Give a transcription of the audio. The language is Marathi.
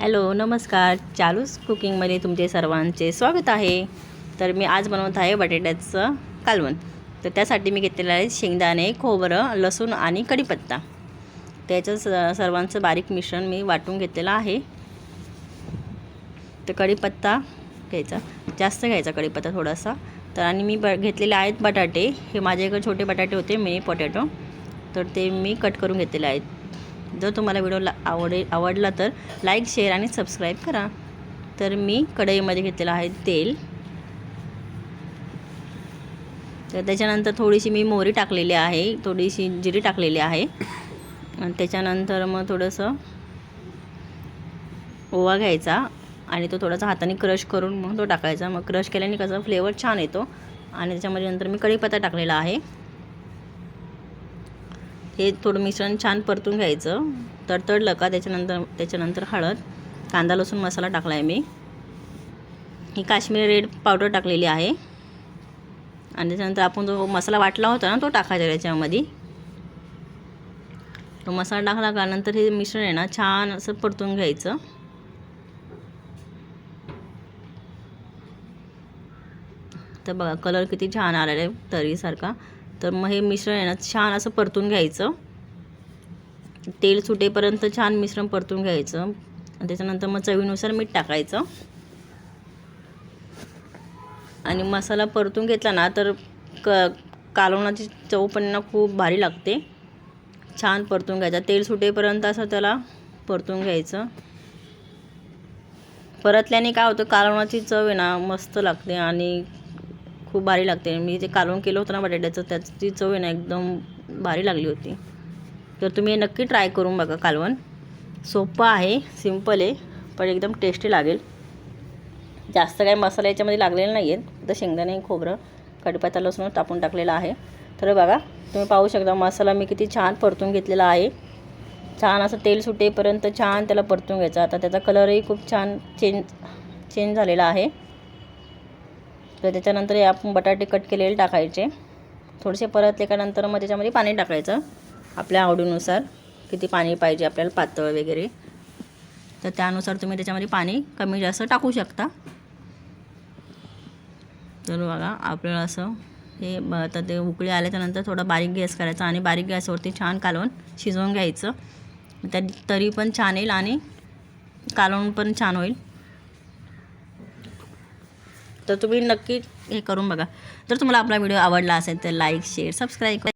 हॅलो नमस्कार. चालूच कुकिंगमध्ये तुमचे सर्वांचे स्वागत आहे. तर मी आज बनवत आहे बटाट्याचं कालवण. तर त्यासाठी मी घेतलेलं आहे शेंगदाणे खोबरं लसूण आणि कढीपत्ता. त्याचं स सर्वांचं बारीक मिश्रण मी वाटून घेतलेलं आहे. तर कढीपत्ता घ्यायचा. जास्त घ्यायचा कढीपत्ता थोडासा. तर आणि मी ब घेतलेले आहेत बटाटे. हे माझ्याकडे छोटे बटाटे होते मिनी पोटॅटो. तर ते मी कट करून घेतलेले आहेत. जर तुम्हाला व्हिडिओ ला आवडे आवडला तर लाईक शेअर आणि सबस्क्राईब करा. तर मी कढईमध्ये घेतलेलं आहे तेल. तर त्याच्यानंतर थोडीशी मी मोहरी टाकलेली आहे थोडीशी जिरी टाकलेली आहे. आणि त्याच्यानंतर मग थोडंसं ओवा घ्यायचा आणि तो थोडासा हाताने क्रश करून मग तो टाकायचा. मग क्रश केल्याने कसा फ्लेवर छान येतो. आणि त्याच्यामध्ये नंतर मी कढीपत्ता टाकलेला आहे. हे थोडं मिश्रण छान परतून घ्यायचं. तडतडलं का त्याच्यानंतर त्याच्यानंतर हळद कांदा लसूण मसाला टाकला आहे मी. ही काश्मीरी रेड पावडर टाकलेली आहे. आणि त्याच्यानंतर आपण जो मसाला वाटला होता ना तो टाकायचा त्याच्यामध्ये. तो मसाला टाकला का नंतर हे मिश्रण आहे ना छान असं परतून घ्यायचं. तर बघा कलर किती छान आलेला आहे तरीसारखा. तर मग हे मिश्रण आहे ना छान असं परतून घ्यायचं. तेल सुटेपर्यंत छान मिश्रण परतून घ्यायचं. आणि त्याच्यानंतर मग चवीनुसार मीठ टाकायचं. आणि मसाला परतून घेतला ना तर क कालवणाची चव पण ना खूप भारी लागते. छान परतून घ्यायचा. तेल सुटेपर्यंत असं त्याला परतून घ्यायचं. परतल्याने काय होतं कालवणाची चव आहे ना मस्त लागते. आणि खूप भारी लागते. मी जे कालवण केलं होतं ना बटाट्याचं त्याची चव आहे ना एकदम भारी लागली होती. तर तुम्ही हे नक्की ट्राय करून बघा कालवण. सोपं आहे सिंपल आहे पण एकदम टेस्टी लागेल. जास्त काय मसाला याच्यामध्ये लागलेला नाही आहेत तर शेंगदाणे खोबरं कडीपत्ता लसूण टाकून टाकलेला आहे. तर बघा तुम्ही पाहू शकता मसाला मी किती छान परतून घेतलेला आहे. छान असं तेल सुटेपर्यंत छान त्याला परतून घ्यायचं. आता त्याचा कलरही खूप छान चेंज चेंज झालेला आहे. तर त्याच्यानंतर आपण बटाटे कट केलेले टाकायचे. थोडेसे परतले का नंतर मग त्याच्यामध्ये पाणी टाकायचं आपल्या आवडीनुसार. किती पाणी पाहिजे आपल्याला पातळ वगैरे. तर त्यानुसार तुम्ही त्याच्यामध्ये पाणी कमी जास्त टाकू शकता. तर बघा आपल्याला असं हे ब ते उकळी आल्याच्यानंतर थोडं बारीक गॅस करायचा आणि बारीक गॅसवरती छान कालवण शिजवून घ्यायचं. त्या तरी पण छान येईल आणि कालवण पण छान होईल. तर तुम्ही नक्की हे करून बघा. जर तुम्हाला आपला व्हिडिओ आवडला असेल तर लाईक शेअर सबस्क्राईब